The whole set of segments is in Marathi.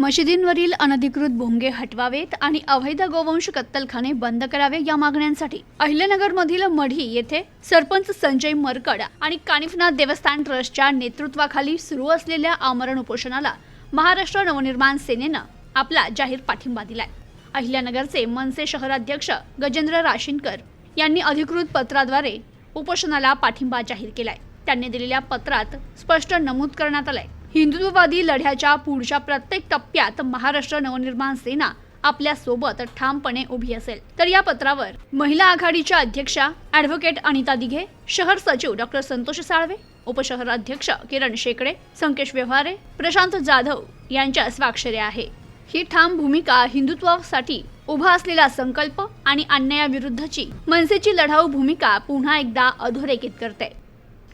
मशिदींवरील अनधिकृत भोंगे हटवावेत आणि अवैध गोवंश कत्तलखाने बंद करावे या मागण्यांसाठी अहिल्यानगरमधील मढी येथे सरपंच संजय मरकड आणि कानिफनाथ देवस्थान ट्रस्टच्या नेतृत्वाखाली सुरू असलेल्या आमरण उपोषणाला महाराष्ट्र नवनिर्माण सेनेनं आपला जाहीर पाठिंबा दिलाय. अहिल्यानगरचे मनसे शहराध्यक्ष गजेंद्र राशीनकर यांनी अधिकृत पत्राद्वारे उपोषणाला पाठिंबा जाहीर केलाय. त्यांनी दिलेल्या पत्रात स्पष्ट नमूद करण्यात आलंय. हिंदुत्ववादी लढ्याच्या पुढच्या प्रत्येक टप्प्यात महाराष्ट्र नवनिर्माण सेना आपल्यासोबत ठामपणे उभी असेल. तर या पत्रावर महिला आघाडीच्या अध्यक्षा ॲडव्होकेट अनिता दिघे शहर सचिव डॉक्टर संतोष साळवे उपशहराध्यक्ष किरण शेकडे संकेश व्यवहारे प्रशांत जाधव यांच्या स्वाक्षऱ्या आहे. ही ठाम भूमिका हिंदुत्वासाठी उभा असलेला संकल्प आणि अन्यायाविरुद्धची मनसेची लढाऊ भूमिका पुन्हा एकदा अधोरेखित करते.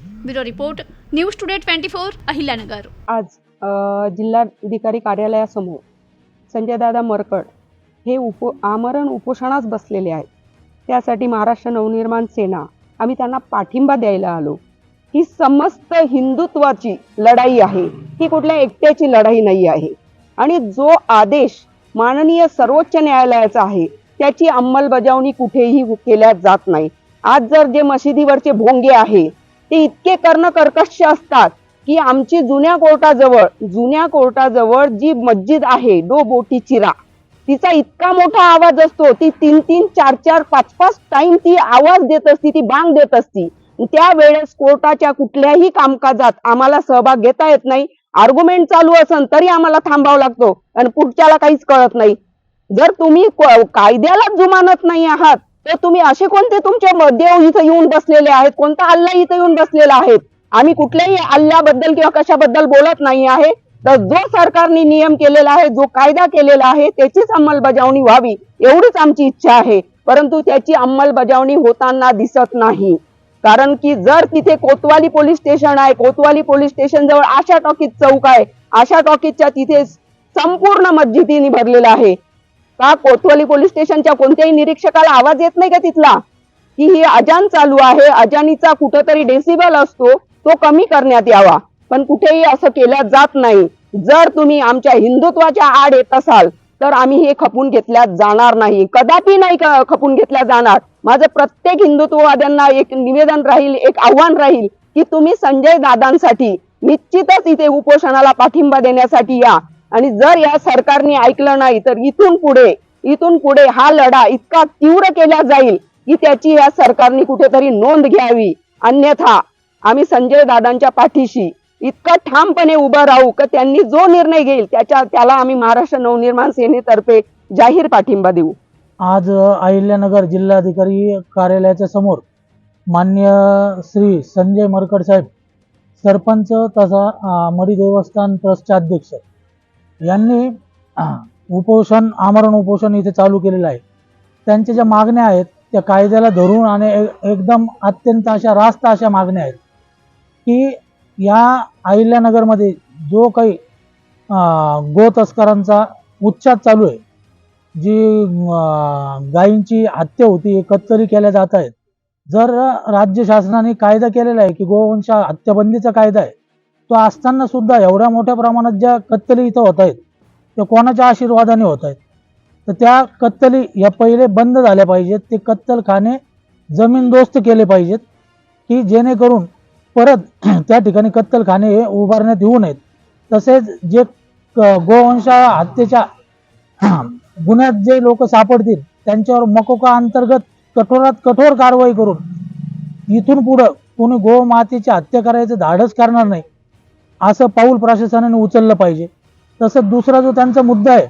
Bureau report news today twenty four Ahilyanagar. आज जिल्हाधिकारी कार्यालयासमोर संजयदादा मरकड हे उप आमरण उपोषणास बसलेले आहेत. त्यासाठी महाराष्ट्र नवनिर्माण सेना आम्ही त्यांना पाठिंबा द्यायला आलो. ही समस्त हिंदुत्वाची लढाई आहे. ही कुठल्या एकट्याची लढाई नाही आहे. आणि जो आदेश माननीय सर्वोच्च न्यायालयाचा आहे त्याची अंमलबजावणी कुठेही केल्या जात नाही. आज जर जे मशिदीवरचे भोंगे आहे ते इतके कर्ण कर्कश असतात की आमची जुन्या कोर्टाजवळ जुन्या कोर्टाजवळ जी मस्जिद आहे डो बोटी चिरा तिचा इतका मोठा आवाज असतो ती तीन तीन चार चार पाच पाच टाइम ती आवाज देत असती ती बांग देत असती. त्यावेळेस कोर्टाच्या कुठल्याही कामकाजात आम्हाला सहभाग घेता येत नाही. आर्ग्युमेंट चालू असन तरी आम्हाला थांबावं लागतो. आणि पुढच्याला काहीच कळत नाही. जर तुम्ही कायद्याला कायद्यालाच जुमानत नाही आहात तर तुम्ही असे कोणते तुमचे म- देव इथं येऊन बसलेले आहेत? कोणता अल्ला इथं येऊन बसलेला आहेत आम्ही कुठल्याही अल्ल्याबद्दल किंवा कशाबद्दल बोलत नाही आहे. तर जो सरकारने नियम केलेला आहे जो कायदा केलेला आहे त्याचीच अंमलबजावणी व्हावी एवढीच आमची इच्छा आहे. परंतु त्याची अंमलबजावणी होताना दिसत नाही. कारण की जर तिथे कोतवाली पोलीस स्टेशन आहे कोतवाली पोलीस स्टेशन जवळ आशा टॉकीज चौक आहे आशा टॉकीजच्या तिथे संपूर्ण मस्जिदीने भरलेला आहे. का कोतवाली पोलीस स्टेशनच्या कोणत्याही निरीक्षकाला आवाज येत नाही का तिथला? की ही अजान चालू आहे अजानीचा कुठंतरी डेसिबल असतो तो कमी करण्यात यावा. पण कुठेही असं केलं जात नाही. जर तुम्ही आमच्या हिंदुत्वाच्या आड येत असाल तर आम्ही हे खपून घेतल्या जाणार नाही. कदापि नाही खपून घेतल्या जाणार. माझं प्रत्येक हिंदुत्ववाद्यांना एक निवेदन राहील एक आव्हान राहील की तुम्ही संजय दादांसाठी निश्चितच इथे उपोषणाला पाठिंबा देण्यासाठी या. आणि जर या सरकारने ऐकलं नाही तर इथून पुढे इथून पुढे हा लढा इतका तीव्र केला जाईल की त्याची या सरकारने कुठेतरी नोंद घ्यावी. अन्यथा आम्ही संजय दादांच्या पाठीशी इतका ठामपणे उभं राहू का त्यांनी जो निर्णय घेईल त्याच्या त्याला आम्ही महाराष्ट्र नवनिर्माण सेनेतर्फे जाहीर पाठिंबा देऊ. आज अहिल्यानगर जिल्हाधिकारी कार्यालयाच्या समोर मान्य श्री संजय मरकड साहेब सरपंच तसा मडी देवस्थान ट्रस्टचे अध्यक्ष यांनी उपोषण आमरण उपोषण इथे चालू केलेलं आहे. त्यांच्या ज्या मागण्या आहेत त्या कायद्याला धरून आणि एकदम अत्यंत अशा रास्त अशा मागण्या आहेत की या अहिल्यानगरमध्ये जो काही गो तस्करांचा उच्चाद चालू आहे जी गायींची हत्या होती कत्तली केल्या जात आहेत. जर राज्य शासनाने कायदा केलेला आहे की गोवंश हत्याबंदीचा कायदा आहे तो असताना सुद्धा एवढ्या मोठ्या प्रमाणात ज्या कत्तली इथं होत आहेत त्या कोणाच्या आशीर्वादाने होत आहेत तर त्या कत्तली या पहिले बंद झाल्या पाहिजेत. ते कत्तलखाने जमीनदोस्त केले पाहिजेत की जेणेकरून परत त्या ठिकाणी कत्तलखाने हे उभारण्यात येऊ नयेत. तसेच जे क- गोवंश हत्येच्या गुन्ह्यात जे लोक सापडतील त्यांच्यावर मकोका अंतर्गत कठोरात कठोर कारवाई करून इथून पुढं कोणी गोमातेची हत्या करायचं धाडस करणार नाही. असं पाऊल प्रशासनाने उचललं पाहिजे. तसं दुसरा जो त्यांचा मुद्दा आहे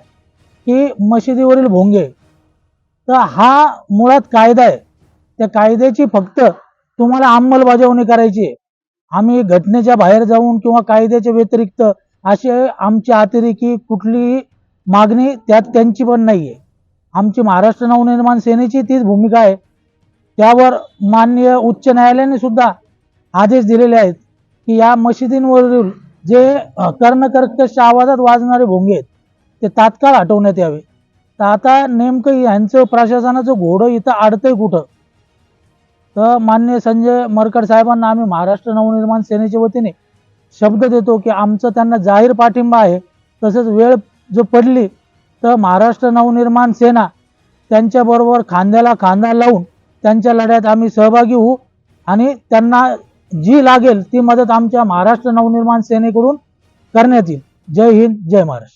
की मशिदीवरील भोंगे तर हा मुळात कायदा आहे. त्या कायद्याची फक्त तुम्हाला अंमलबजावणी करायची आहे. आम्ही घटनेच्या बाहेर जाऊन किंवा कायद्याच्या व्यतिरिक्त असे आमची अतिरेकी कुठलीही मागणी त्यात त्यांची पण नाही आहे आमची महाराष्ट्र नवनिर्माण सेनेची तीच भूमिका आहे. त्यावर माननीय उच्च न्यायालयाने सुद्धा आदेश दिलेले आहेत. की या मशिदींवरील जे कर्णकर्कश आवाजात वाजणारे भोंगे आहेत ते तात्काळ हटवण्यात यावे. तर आता नेमकं यांचं प्रशासनाचं घोडं इथं अडतंय कुठं? तर मान्य संजय मरकड साहेबांना आम्ही महाराष्ट्र नवनिर्माण सेनेच्या वतीने शब्द देतो की आमचं त्यांना जाहीर पाठिंबा आहे. तसेच वेळ जो पडली तर महाराष्ट्र नवनिर्माण सेना त्यांच्याबरोबर खांद्याला खांदा लावून त्यांच्या लढ्यात आम्ही सहभागी होऊ आणि त्यांना जी लागेल ती मदत आमच्या महाराष्ट्र नवनिर्माण सेनेकडून करण्यात येईल. जय हिंद जय महाराष्ट्र.